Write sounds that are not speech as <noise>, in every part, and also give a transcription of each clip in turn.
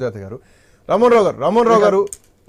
సుజాత గారు. రామోహన్ రావు గారు రామోహన్ రావు గారు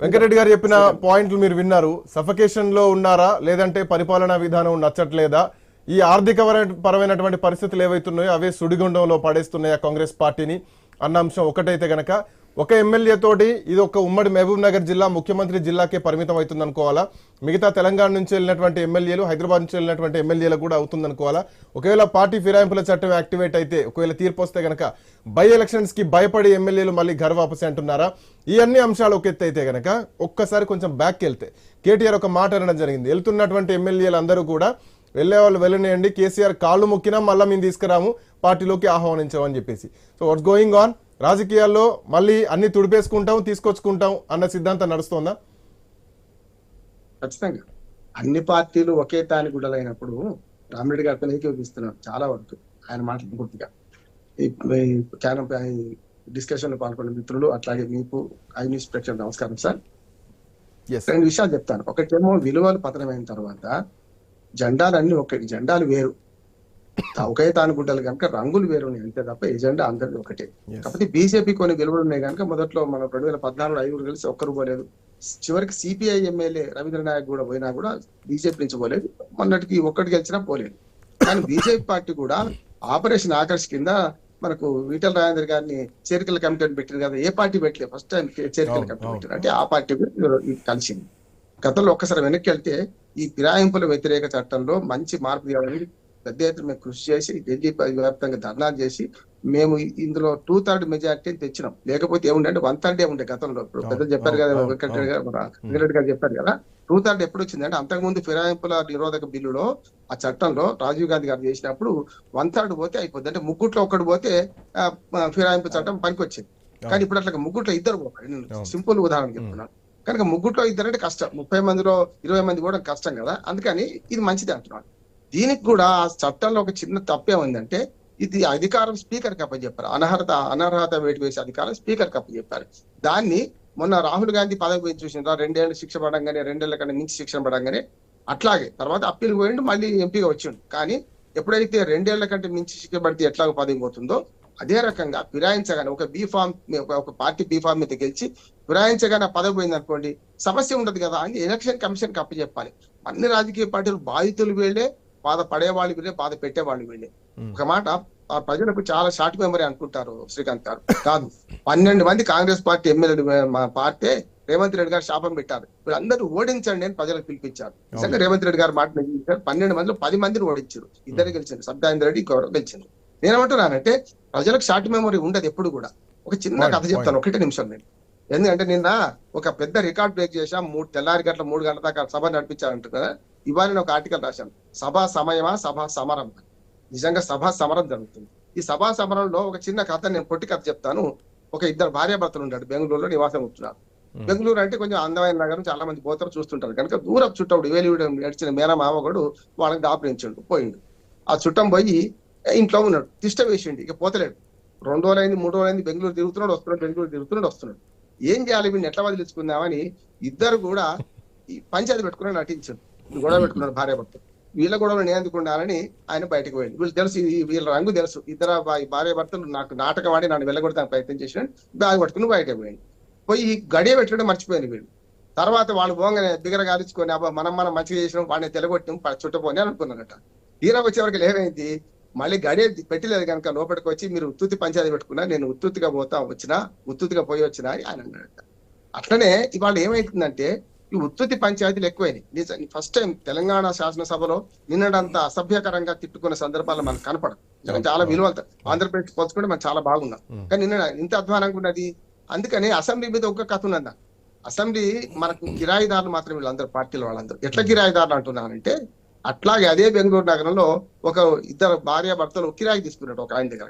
వెంకటరెడ్డి గారు చెప్పిన పాయింట్లు మీరు విన్నారు. సఫకేషన్లో ఉన్నారా? లేదంటే పరిపాలనా విధానం నచ్చట్లేదా? ఈ ఆర్థిక పరమైనటువంటి పరిస్థితులు ఏవైతున్నాయో అవే సుడిగుండంలో పడేస్తున్నాయా కాంగ్రెస్ పార్టీని? అన్న అంశం ఒకటైతే గనక ఒక ఎమ్మెల్యే తోటి ఇది ఒక ఉమ్మడి మహబూబ్ నగర్ జిల్లా ముఖ్యమంత్రి జిల్లాకే పరిమితం అవుతుంది అనుకోవాలా మిగతా తెలంగాణ నుంచి వెళ్ళినటువంటి ఎమ్మెల్యేలు హైదరాబాద్ నుంచి వెళ్ళినటువంటి ఎమ్మెల్యేలు కూడా అవుతుంది అనుకోవాలా ఒకవేళ పార్టీ ఫిరాయింపుల చట్టం యాక్టివేట్ అయితే ఒకవేళ తీర్పు వస్తే గనక బై ఎలక్షన్స్కి భయపడి ఎమ్మెల్యేలు మళ్ళీ గర్వాపసి అంటున్నారా? ఈ అన్ని అంశాలు ఒక ఎత్తు అయితే గనక ఒక్కసారి కొంచెం బ్యాక్ వెళ్తే కేటీఆర్ ఒక మాట అనడం జరిగింది. వెళ్తున్నటువంటి ఎమ్మెల్యేలు అందరూ కూడా వెళ్ళే వాళ్ళు వెళ్ళనియండి. కేసీఆర్ కాళ్ళు మొక్కినా మళ్ళీ మేము తీసుకురాము. పార్టీలోకి ఆహ్వానించామని చెప్పేసి. సో వాట్స్ గోయింగ్ ఆన్ రాజకీయాల్లో మళ్ళీ అన్ని తుడిపేసుకుంటాం తీసుకొచ్చుకుంటాం అన్న సిద్ధాంతం నడుస్తోందా? ఖచ్చితంగా. అన్ని పార్టీలు ఒకే తాని గుడ్డలైనప్పుడు రామిరెడ్డి గారితో ఏకీభవిస్తున్నాం చాలా వరకు. ఆయన మాటలు పూర్తిగా. డిస్కషన్లో పాల్గొన్న మిత్రులు అట్లాగే మీకు ఐ న్యూస్ ప్రేక్షకులు నమస్కారం సార్. రెండు విషయాలు చెప్తాను. ఒకటేమో విలువలు పతనమైన తర్వాత జెండాలన్నీ ఒకటి జెండాలు వేరు. ఒకే తాను గుడ్డలు కనుక రంగులు వేరు ఉన్నాయి అంతే తప్ప ఎజెండా అందరిది ఒకటే. కాకపోతే బీజేపీ కొన్ని విలువలు ఉన్నాయి కనుక మొదట్లో మనం రెండు వేల పద్నాలుగు ఐదుగురు కలిసి ఒక్కరు పోలేదు చివరికి సిపిఐ ఎమ్మెల్యే రవీంద్ర నాయక్ కూడా పోయినా కూడా బీజేపీ నుంచి పోలేదు. మొన్నటికి ఒక్కటి గెలిచినా పోలేదు. కానీ బీజేపీ పార్టీ కూడా ఆపరేషన్ ఆకర్ష్ కింద మనకు ఈటల రాజేంద్ర గారిని చేరికల కమిటీ అని పెట్టింది కదా ఏ పార్టీ పెట్టలేదు. ఫస్ట్ టైం చేరికల కమిటీ. పెట్టారు. అంటే ఆ పార్టీ కలిసింది. గతంలో ఒక్కసారి వెనక్కి వెళ్తే ఈ ఫిరాయింపుల వ్యతిరేక చట్టంలో మంచి మార్పు తేవాలని పెద్ద ఎత్తున మేము కృషి చేసి ఢిల్లీ వ్యాప్తంగా ధర్నాలు చేసి మేము ఇందులో టూ థర్డ్ మెజార్టీని తెచ్చినాం. లేకపోతే ఏముండే వన్ థర్డ్ ఉండే గతంలో. ఇప్పుడు పెద్దలు చెప్పారు కదా వెంకటరెడ్డి గారు గారు చెప్పారు కదా టూ థర్డ్ ఎప్పుడు వచ్చిందంటే అంతకుముందు ఫిరాయింపుల నిరోధక బిల్లులో ఆ చట్టంలో రాజీవ్ గాంధీ గారు చేసినప్పుడు వన్ థర్డ్ పోతే అయిపోద్ది. అంటే ముగ్గుట్లో ఒక్కడు పోతే ఫిరాయింపు చట్టం పనికొచ్చింది. కానీ ఇప్పుడు అట్లా ముగ్గుట్లో ఇద్దరు. సింపుల్ ఉదాహరణ చెప్తున్నాను. కనుక ముగ్గుట్లో ఇద్దరు అంటే కష్టం. ముప్పై మందిలో ఇరవై మంది కూడా కష్టం కదా. అందుకని ఇది మంచిది అంటున్నాను దీనికి కూడా ఆ చట్టంలో ఒక చిన్న తప్పే ఉందంటే ఇది అధికారం స్పీకర్ కప్ప చెప్పారు అనర్హత అనర్హత వేటు వేసే అధికారం స్పీకర్ కప్ప చెప్పారు దాన్ని మొన్న రాహుల్ గాంధీ పదవి పోయి చూసిన రెండేళ్ళు శిక్ష పడంగానే రెండేళ్ళ కన్నా మించి శిక్షణ పడంగానే అట్లాగే తర్వాత అప్పీల్ పోయిండు మళ్ళీ ఎంపీగా వచ్చిండు. కానీ ఎప్పుడైతే రెండేళ్ళ కంటే మించి శిక్ష పడితే ఎట్లా పదవి పోతుందో అదే రకంగా ఫిరాయించగానే ఒక బీ ఫామ్ ఒక పార్టీ బీ ఫామ్ మీద గెలిచి ఫిరాయించగానే ఆ పదవి పోయింది అనుకోండి సమస్య ఉండదు కదా అని ఎలక్షన్ కమిషన్కి చెప్పాలి అన్ని రాజకీయ పార్టీలు బాధితులు వీళ్ళే బాధ పడేవాళ్ళు వీళ్ళే బాధ పెట్టేవాళ్ళు వీళ్ళే. ఒక మాట ఆ ప్రజలకు చాలా షార్ట్ మెమరీ అనుకుంటారు శ్రీకాంత్ గారు. కాదు పన్నెండు మంది కాంగ్రెస్ పార్టీ ఎమ్మెల్యేలు మా పార్టీ రేవంత్ రెడ్డి గారు శాపం పెట్టారు. వీళ్ళందరూ ఓడించండి అని ప్రజలకు పిలిపించారు. నిజంగా రేవంత్ రెడ్డి గారు మాట పన్నెండు మందిలో పది మందిని ఓడించారు. ఇద్దరు గెలిచింది సబ్దాయింద్ర రెడ్డి గౌరవ్ గెలిచింది నేనేమంటున్నానంటే ప్రజలకు షార్ట్ మెమరీ ఉండదు ఎప్పుడు కూడా. ఒక చిన్న కథ చెప్తాను ఒకటే నిమిషం నేను. ఎందుకంటే నిన్న ఒక పెద్ద రికార్డ్ బ్రేక్ చేశాం మూడు తెల్లారి గంటల మూడు గంటల దాకా సభ నడిపించారంట కదా. ఇవాళ నేను ఒక ఆర్టికల్ రాశాను. సభా సమయమా సభా సమరం? నిజంగా సభా సమరం జరుగుతుంది. ఈ సభా సమరంలో ఒక చిన్న కథ నేను పొట్టి కథ చెప్తాను. ఒక ఇద్దరు భార్యాభర్తలు ఉన్నాడు బెంగళూరులో నివాసం ఉంటున్నారు. బెంగళూరు అంటే కొంచెం అందమైన నగరం చాలా మంది పోతారు చూస్తుంటారు. కనుక దూరం చుట్టవుడు వేలి నడిచిన మేన మామగడు వాళ్ళకి దాపురించండు పోయిండు. ఆ చుట్టం పోయి ఇంట్లో ఉన్నాడు. తిష్ట వేసిండు ఇక పోతలేడు. రెండు రోజులు అయింది మూడు రోజులు అయింది బెంగళూరు తిరుగుతున్నాడు వస్తున్నాడు బెంగళూరు తిరుగుతున్నాడు వస్తున్నాడు. ఏం చేయాలి వీడిని? ఎట్లా వదిలించుకుందామని ఇద్దరు కూడా ఈ పంచాయతీ పెట్టుకుని నటించాడు గొడవ పెట్టుకున్నాడు భార్య భర్త వీళ్ళ గొడవలు నియందుకుండాలని ఆయన బయటకు పోయింది వీళ్ళు తెలుసు ఈ- వీళ్ళ రంగు తెలుసు. ఇద్దరు భార్య భర్తలు నాకు నాటకం ఆడి నన్ను వెళ్ళగొడతాను ప్రయత్నం చేసిన బ్యాగ్ పట్టుకుని బయటకు పోయింది పోయి గడియ పెట్టడం మర్చిపోయింది వీళ్ళు. తర్వాత వాళ్ళు పోగానే బిగర గాలించుకొని అబ్బా మనం మనం మంచిగా చేసినాం వాడిని తెలగొట్టినాం ప- చుట్టపోని అనుకున్నారట. తీరా వచ్చేవరకు ఏమైంది? మళ్ళీ గడియ పెట్టలేదు కనుక లోపలికి వచ్చి మీరు ఉత్తుత్తి పంచాయతీ పెట్టుకున్నా నేను ఉత్తుత్తిగా పోతా వచ్చినా ఉత్తుత్తిగా పోయి వచ్చినా అని ఆయన అన్నాడట. అట్లనే ఇవాళ ఏమైతుందంటే ఈ ఉత్తుత్తి పంచాయతీలు ఎక్కువైనాయి. ఫస్ట్ టైం తెలంగాణ శాసనసభలో నిన్నడంత అసభ్యకరంగా తిట్టుకున్న సందర్భాలు మనకు కనపడదు చాలా విలువలు ఆంధ్రప్రదేశ్ పోల్చుకుంటే మనం చాలా బాగున్నాం. కానీ నిన్న ఇంత అధ్వానంగా ఉన్నది. అందుకని అసెంబ్లీ మీద ఒక కథ ఉన్నది అసెంబ్లీ మనకు కిరాయిదారులు మాత్రం వీళ్ళందరూ పార్టీల వాళ్ళందరూ. ఎట్లా కిరాయిదారులు అంటున్నారంటే అట్లాగే అదే బెంగళూరు నగరంలో ఒక ఇద్దరు భార్య భర్తలు కిరాయి తీసుకున్నట్టు ఒక ఆయన దగ్గర.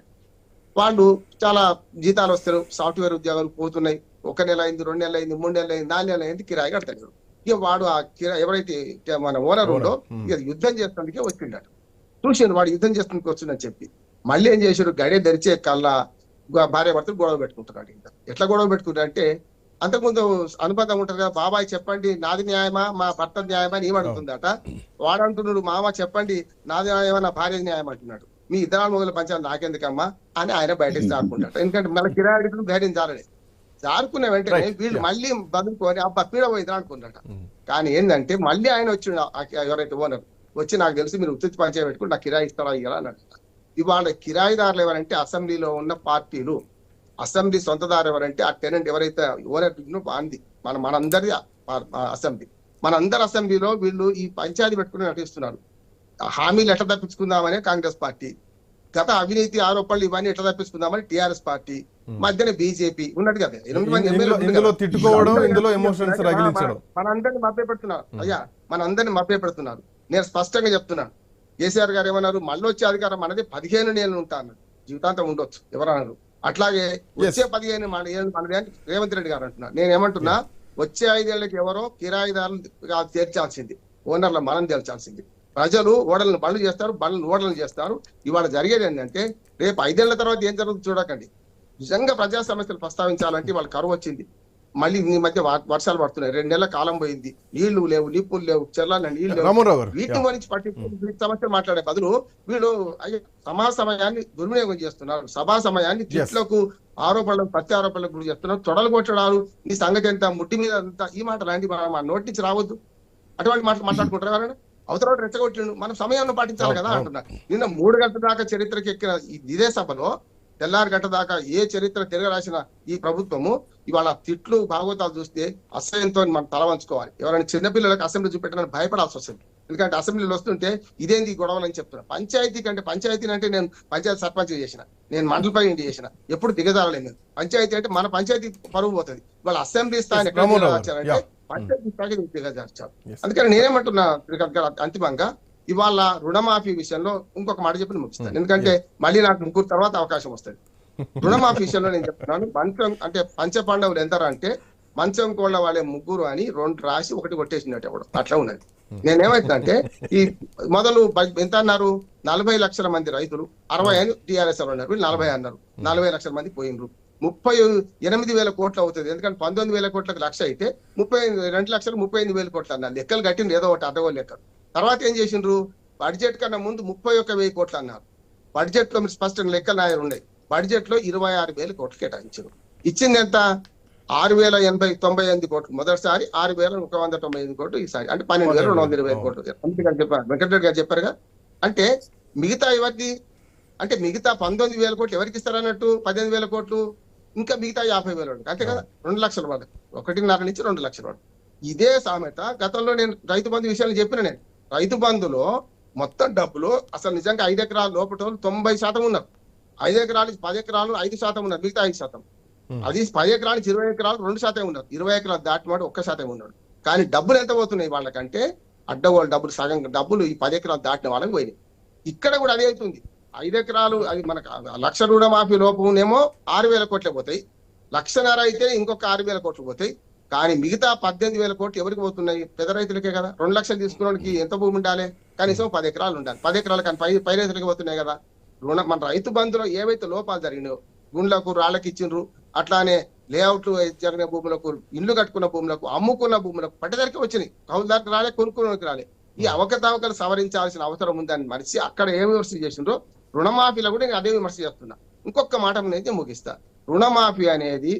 వాళ్ళు చాలా జీతాలు వస్తారు సాఫ్ట్వేర్ ఉద్యోగాలు పోతున్నాయి. ఒక నెల అయింది రెండు నెలలు అయింది మూడు నెలలు అయింది నాలుగు నెలలు అయింది కిరాయి కడతాడు ఇక వాడు ఆ కిరాయి ఎవరైతే మన ఓనర్ ఉండో Hmm. ఇక యుద్ధం చేస్తుందుకే వచ్చిండట. చూసాను వాడు యుద్ధం చేస్తుందుకు వచ్చిందని చెప్పి. మళ్ళీ ఏం చేశారు గడే కల్లా గా- భార్య భర్తలు గొడవ పెట్టుకుంటున్నాడు ఇంకా ఎట్లా గొడవ పెట్టుకుంటారు అంటే అంతకుముందు అనుబంధం ఉంటారు కదా బాబాయ్ చెప్పండి నాది న్యాయమా మా భర్త న్యాయమా అని ఏమడుగుతుందట వాడు అంటున్నాడు మామ చెప్పండి నాది న్యాయమా నా భార్య న్యాయం అంటున్నాడు. మీ ఇద్దరు మొదలు పంచాలి నాకెందుకమ్మా? అని ఆయన బయటకు ఆడుకుంటాడు ఎందుకంటే మళ్ళీ కిరాయికులు ధైర్యం చాలలేదు జారుకున్న వెంటనే వీళ్ళు. మళ్ళీ బదులుకొని అబ్బా పీడ పోయిందా అనుకున్నట Mm. కానీ ఏంటంటే మళ్ళీ ఆయన వచ్చి ఎవరైతే ఓనర్ వచ్చి నాకు తెలిసి మీరు ఉత్తి పంచాయతీ పెట్టుకుని నాకు కిరాయి ఇస్తారా. ఇవాళ కిరాయిదారులు ఎవరంటే అసెంబ్లీలో ఉన్న పార్టీలు. అసెంబ్లీ సొంతదారు ఎవరంటే ఆ టెనెంట్ ఎవరైతే ఓనర్ బాంది మన మనందరి అసెంబ్లీ. మనందరి అసెంబ్లీలో వీళ్ళు ఈ పంచాయతీ పెట్టుకుని నటిస్తున్నారు. హామీలు ఎట్లా తప్పించుకుందామనే కాంగ్రెస్ పార్టీ. గత అవినీతి ఆరోపణలు ఇవన్నీ ఎట్లా తప్పించుకుందామని టిఆర్ఎస్ పార్టీ. మధ్యన బీజేపీ ఉన్నట్టు కదా. ఎనిమిది మంది ఎమ్మెల్యేలు ఉన్నారు ఇందులో కదా. తిట్టుకోవడం అందరూ ఇందులో కలిసి ఎమోషన్స్ చెప్తున్నారు. రగిలించడం. మన అందరిని మభ్య పెడుతున్నారు అయ్యా మన అందరిని మభ్య పెడుతున్నారు నేను స్పష్టంగా చెప్తున్నాను కేసీఆర్ గారు ఏమన్నారు? మళ్ళీ వచ్చే అధికారం మనది పదిహేను నేను ఉంటా అన్నారు జీవితాంతం ఉండొచ్చు. ఎవరన్నారు అట్లాగే వచ్చే పదిహేను మన అని రేవంత్ రెడ్డి గారు అంటున్నారు. నేను ఏమంటున్నా వచ్చే ఐదేళ్ళకి ఎవరో కిరాయిదారులు తీర్చాల్సింది ఓనర్ల మనం తేల్చాల్సింది. ప్రజలు ఓడలను బండ్లు చేస్తారు బండ్లు ఓడలను చేస్తారు. ఇవాళ జరిగేది ఏంటంటే రేపు ఐదేళ్ళ తర్వాత ఏం జరుగుతుందో చూడకండి. నిజంగా ప్రజా సమస్యలు ప్రస్తావించాలంటే వాళ్ళ కరువు వచ్చింది. మళ్ళీ ఈ మధ్య వర్షాలు పడుతున్నాయి. రెండు నెలల కాలం పోయింది. నీళ్ళు లేవు నిప్పులు లేవు చెర్ల నీళ్ళు లేవు. వీటి గురించి పట్టించుకుని వీటి సమస్యలు మాట్లాడే బదులు వీళ్ళు అయ్యో సమా సమయాన్ని దుర్వినియోగం చేస్తున్నారు. సభా సమయాన్ని తిట్లకు ఆరోపణలకు ప్రత్యారోపణలకు గురి చేస్తున్నారు. తొడలు కొట్టడాలు నీ సంగతి ఎంత ముట్టి మీద అంత ఈ మాట లాంటి మా నోటి నుంచి రావద్దు. అటువంటి మాటలు మాట్లాడుకుంటారు ఎవరైనా అవతల రెచ్చగొట్టిండు. మనం సమయాన్ని పాటించాలి కదా. అంటున్నా. నిన్న మూడు గంటల దాకా చరిత్రకి ఎక్కిన ఇదే సభలో తెల్లారి గంట దాకా ఏ చరిత్ర తిరగరాసిన ఈ ప్రభుత్వము ఇవాళ తిట్లు భాగవతాలు చూస్తే అసహ్యంతో మనం తల వంచుకోవాలి. ఎవరైనా చిన్నపిల్లలకు అసెంబ్లీ చూపెట్టడానికి భయపడాల్సి వస్తుంది. ఎందుకంటే అసెంబ్లీలో వస్తుంటే ఇదేంది గొడవలు అని చెప్తున్నా పంచాయతీ కంటే పంచాయతీ అంటే నేను పంచాయతీ సర్పంచ్ చేసిన నేను మండలిపై ఇంటి చేసిన ఎప్పుడు దిగజారలేదు పంచాయతీ అంటే మన పంచాయతీ పరువు పోతుంది. వాళ్ళ అసెంబ్లీ స్థాయిని. పంచాయతీ స్థాయికి దిగజార్చారు. అందుకని నేనేమంటున్నా అంతిమంగా ఇవాళ రుణమాఫీ విషయంలో ఇంకొక మాట చెప్పి ముగిస్తాను. Hmm. ఎందుకంటే మళ్ళీ నాకు ముగ్గురు తర్వాత అవకాశం వస్తుంది <laughs> రుణమాఫీ విషయంలో నేను చెప్తున్నాను. మంచం అంటే పంచ పాండవులు ఎంతరా అంటే మంచం కోళ్ళ వాళ్ళే ముగ్గురు అని రెండు రాసి ఒకటి కొట్టేసినట్టు ఎవడు. అట్లా ఉన్నది. నేనేమైతుందంటే ఈ <laughs> మొదలు ఎంత అన్నారు? నలభై లక్షల మంది రైతులు. అరవై అని టీఆర్ఎస్ అన్నారు. నలభై అన్నారు. నలభై లక్షల మంది పోయినరు. ముప్పై ఎనిమిది వేల కోట్లు అవుతుంది. ఎందుకంటే పంతొమ్మిది వేల కోట్లకు లక్ష అయితే ముప్పై రెండు లక్షలు ముప్పై ఎనిమిది వేల కోట్లు అన్నారు. లెక్కలు కట్టిండ్రు ఏదో ఒకటి అడ్డగోలు లెక్కలు తర్వాత ఏం చేసిండ్రు? బడ్జెట్ కన్నా ముందు ముప్పై ఒక్క వెయ్యి కోట్లు అన్నారు. బడ్జెట్లో మీరు స్పష్టంగా లెక్కలు ఆయన ఉన్నాయి. బడ్జెట్లో ఇరవై ఆరు వేల కోట్లు కేటాయించారు ఇచ్చింది ఎంత? ఆరు వేల ఎనభై తొంభై ఎనిమిది కోట్లు. మొదటిసారి ఆరు వేల ఒక వంద తొంభై ఎనిమిది కోట్లు ఈసారి. అంటే పన్నెండు వేల రెండు వందల ఇరవై కోట్లు. అందుకని చెప్పారు. వెంకటరెడ్డి గారు చెప్పారుగా. అంటే మిగతా ఎవరిది? అంటే మిగతా పంతొమ్మిది వేల కోట్లు ఎవరికి ఇస్తారన్నట్టు? పద్దెనిమిది వేల కోట్లు. ఇంకా మిగతా యాభై వేల అంతే కదా? రెండు లక్షల వాళ్ళకి. ఒకటిన్నర నుంచి రెండు లక్షల వాడు ఇదే సామెత గతంలో నేను రైతు బంధు విషయాలు చెప్పిన నేను. రైతు బంధులో మొత్తం డబ్బులు అసలు నిజంగా ఐదు ఎకరాల లోపల వాళ్ళు తొంభై శాతం ఉన్నారు. ఐదు ఎకరాలు పది ఎకరాలు ఐదు శాతం ఉన్నారు. మిగతా ఐదు శాతం. అది పది ఎకరాలు ఇరవై ఎకరాలు రెండు శాతం ఉన్నారు. ఇరవై ఎకరాలు దాటివాడు ఒక్క శాతం ఉన్నాడు. కానీ డబ్బులు ఎంత పోతున్నాయి వాళ్ళకంటే అడ్డగోళ్ళ డబ్బులు సగం డబ్బులు ఈ పది ఎకరాలు దాటిన వాళ్ళకి పోయినాయి. ఇక్కడ కూడా అదే అవుతుంది. ఐదు ఎకరాలు అది మనకు లక్ష రుణమాఫీ లోపమేమో ఆరు వేల కోట్లే పోతాయి. లక్షన్నర అయితే ఇంకొక ఆరు వేల కోట్లు పోతాయి. కానీ మిగతా పద్దెనిమిది వేల కోట్లు ఎవరికి పోతున్నాయి? పెద్ద రైతులకే కదా. రెండు లక్షలు తీసుకున్నానికి ఎంత భూమి ఉండాలి? కనీసం పది ఎకరాలు ఉండాలి. పది ఎకరాలు కానీ పై పై రైతులకి పోతున్నాయి కదా. రుణ మన రైతు బంధులో ఏవైతే లోపాలు జరిగినాయో గుండ్లకు రాళ్ళకి ఇచ్చిండ్రు అట్లానే లేఅవుట్లు జరిగిన భూములకు ఇల్లు కట్టుకున్న భూములకు అమ్ముకున్న భూములకు పట్టదరికి వచ్చినాయి. కౌలుదారికి రాలే కొనుక్కోడానికి రాలే. ఈ అవకతవకలు సవరించాల్సిన అవసరం ఉందని మనిషి అక్కడ ఏ విమర్శ చేసిండ్రో రుణమాఫీలో కూడా నేను అదే విమర్శ చేస్తున్నా. ఇంకొక మాట అనేది ముగిస్తా. రుణమాఫీ అనేది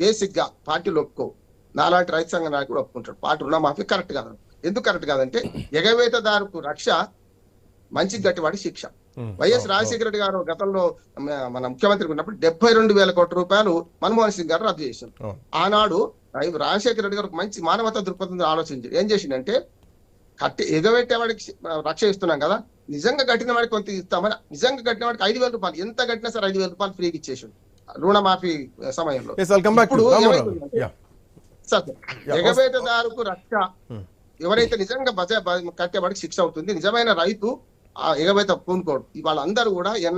బేసిక్గా పార్టీలు ఒప్పుకో నాలాంటి రైతు సంఘ నాయకుడు ఒప్పుకుంటాడు. పార్టీ రుణమాఫీ కరెక్ట్ కాదు. ఎందుకు కరెక్ట్ కాదంటే ఎగవేతదారుకు రక్ష మంచి గట్టివాడి శిక్ష. వైఎస్ రాజశేఖర రెడ్డి గారు గతంలో మన ముఖ్యమంత్రి ఉన్నప్పుడు డెబ్బై రెండు వేల కోట్ల రూపాయలు మన్మోహన్ సింగ్ గారు రద్దు చేశారు. ఆనాడు రాజశేఖర రెడ్డి గారు మంచి మానవతా దృక్పథంతో ఆలోచించి ఏం చేసిండంటే కట్టి ఎగబెట్టే వాడికి శి- రక్ష ఇస్తున్నాం కదా. నిజంగా కట్టిన వాడికి కొంత ఇస్తామని నిజంగా కట్టిన వాడికి ఐదు వేల రూపాయలు. ఎంత కట్టినా సరే ఐదు వేల రూపాయలు ఫ్రీకి ఇచ్చేసాడు. రుణమాఫీ సమయంలో. ఇప్పుడు ఎగవేతదారుకు రక్ష. ఎవరైతే నిజంగా బజ బ- కట్టేవాడికి శిక్ష అవుతుంది నిజమైన రైతు ఆ ఎగవేత పూనుకోడు. వాళ్ళందరూ కూడా ఎన్న